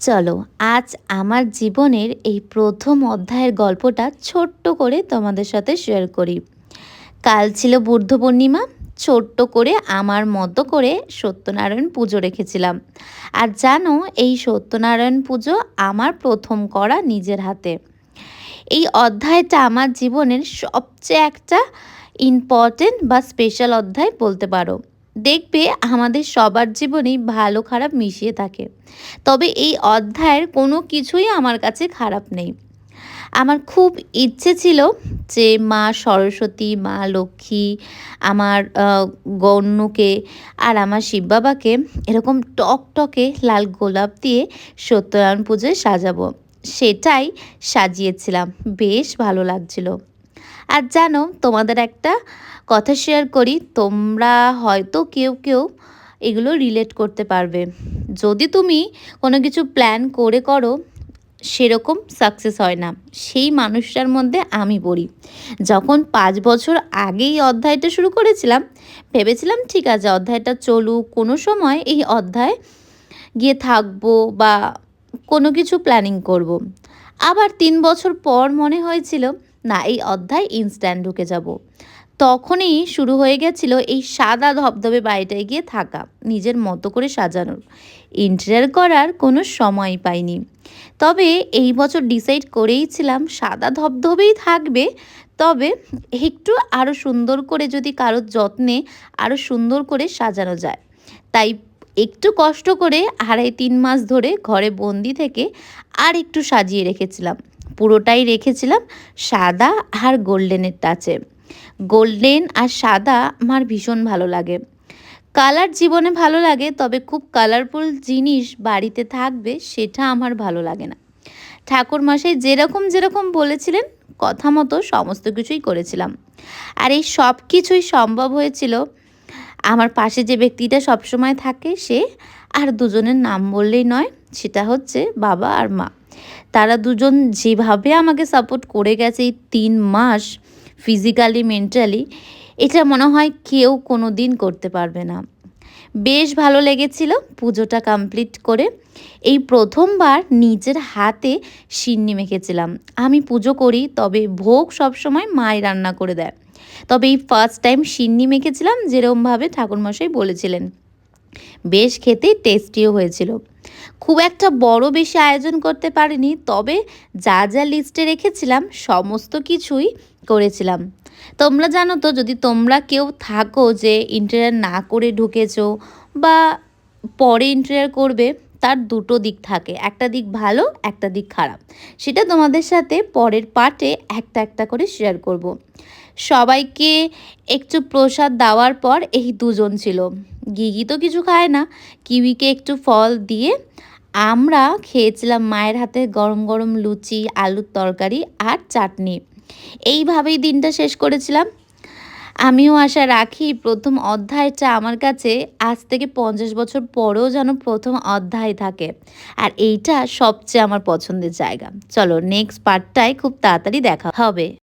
চলো, আজ আমার জীবনের এই প্রথম অধ্যায়ের গল্পটা ছোট্ট করে তোমাদের সাথে শেয়ার করি। কাল ছিল বুদ্ধ পূর্ণিমা, ছোট্ট করে আমার মতো করে সত্যনারায়ণ পুজো রেখেছিলাম। আর জানো, এই সত্যনারায়ণ পুজো আমার প্রথম করা নিজের হাতে। এই অধ্যায়টা আমার জীবনের সবচেয়ে একটা ইম্পর্টেন্ট বা স্পেশাল অধ্যায় বলতে পারো। দেখবে আমাদের সবার জীবনেই ভালো খারাপ মিশিয়ে থাকে। তবে এই অধ্যায়ের কোনো কিছুই আমার কাছে খারাপ নেই। আমার খুব ইচ্ছে ছিল যে মা সরস্বতী, মা লক্ষ্মী, আমার গণ্যকে আর আমার শিব বাবাকে এরকম টক টকে লাল গোলাপ দিয়ে সত্যনারায়ণ পুজোয় সাজাবো। সেটাই সাজিয়েছিলাম। বেশ ভালো লাগছিল। আর জানো, তোমাদের একটা কথা শেয়ার করি, তোমরা হয়তো কেউ কেউ এগুলো রিলেট করতে পারবে। যদি তুমি কোনো কিছু প্ল্যান করে করো, সেরকম সাকসেস হয় না। সেই মানুষটার মধ্যে আমি পড়ি। যখন পাঁচ বছর আগেই অধ্যায়টা শুরু করেছিলাম, ভেবেছিলাম, ঠিক আছে, অধ্যায়টা চলুক। কোনো সময় এই অধ্যায় গিয়ে থাকব বা কোনো কিছু প্ল্যানিং করব। আবার তিন বছর পর মনে হয়েছিল না, এই অধ্যায় ইনস্ট্যান্ট ঢুকে যাব। তখনই শুরু হয়ে গেছিল এই সাদা ধবধবে বাড়িটায় গিয়ে থাকা, নিজের মতো করে সাজানোর। ইন্টারিয়ার করার কোনো সময় পাইনি। তবে এই বছর ডিসাইড করেইছিলাম সাদা ধবধবেই থাকবে। তবে একটু আরও সুন্দর করে যদি কারোর যত্নে আরও সুন্দর করে সাজানো যায়। তাই একটু কষ্ট করে আড়াই তিন মাস ধরে ঘরে বন্দি থেকে আর একটু সাজিয়ে রেখেছিলাম। পুরোটাই রেখেছিলাম সাদা আর গোল্ডেনের টাচে। গোল্ডেন আর সাদা আমার ভীষণ ভালো লাগে। কালার জীবনে ভালো লাগে, তবে খুব কালারফুল জিনিস বাড়িতে থাকবে সেটা আমার ভালো লাগে না। ঠাকুর মশাই যেরকম যেরকম বলেছিলেন, কথা মতো সমস্ত কিছুই করেছিলাম। আর এই সব কিছুই সম্ভব হয়েছিল, আমার পাশে যে ব্যক্তিটা সবসময় থাকে সে, আর দুজনের নাম বললেই নয়, সেটা হচ্ছে বাবা আর মা। তারা দুজন যেভাবে আমাকে সাপোর্ট করে গেছে এই তিন মাস ফিজিক্যালি মেন্টালি এটা মনে হয় কেউ কোনো দিন করতে পারবে না। বেশ ভালো লেগেছিল পুজোটা কমপ্লিট করে। এই প্রথমবার নিজের হাতে সিন্নি মেখেছিলাম। আমি পুজো করি, তবে ভোগ সবসময় মাই রান্না করে দেয়। তবে এই ফার্স্ট টাইম সিন্নি মেখেছিলাম, যেরকমভাবে ঠাকুরমশাই বলেছিলেন। বেশ খেতে টেস্টিও হয়েছিল। খুব একটা বড় বেশি আয়োজন করতে পারিনি, তবে যা যা লিস্টে রেখেছিলাম, সমস্ত কিছুই করেছিলাম। তোমরা জানো তো, যদি তোমরা কেউ থাকো যে ইন্টারিয়ার না করে ঢুকেছো বা পরে ইন্টারিয়ার করবে তার দুটো দিক থাকে, একটা দিক ভালো, একটা দিক খারাপ। সেটা তোমাদের সাথে পরের পার্টে একটা একটা করে শেয়ার করব। সবাইকে একটু প্রসাদ দেওয়ার পর এই দুজন ছিল। গিগি তো কিছু খায় না, কিউইকে একটু ফল দিয়ে আমরা খেয়েছিলাম মায়ের হাতে গরম গরম লুচি, আলুর তরকারি আর চাটনি। এইভাবেই দিনটা শেষ করেছিলাম। আমিও আশা রাখি প্রথম অধ্যায়টা আমার কাছে আজ থেকে পঞ্চাশ বছর পরেও যেন প্রথম অধ্যায় থাকে। আর এইটা সবচেয়ে আমার পছন্দের জায়গা। চলো নেক্সট পার্টটায় খুব তাড়াতাড়ি দেখা হবে।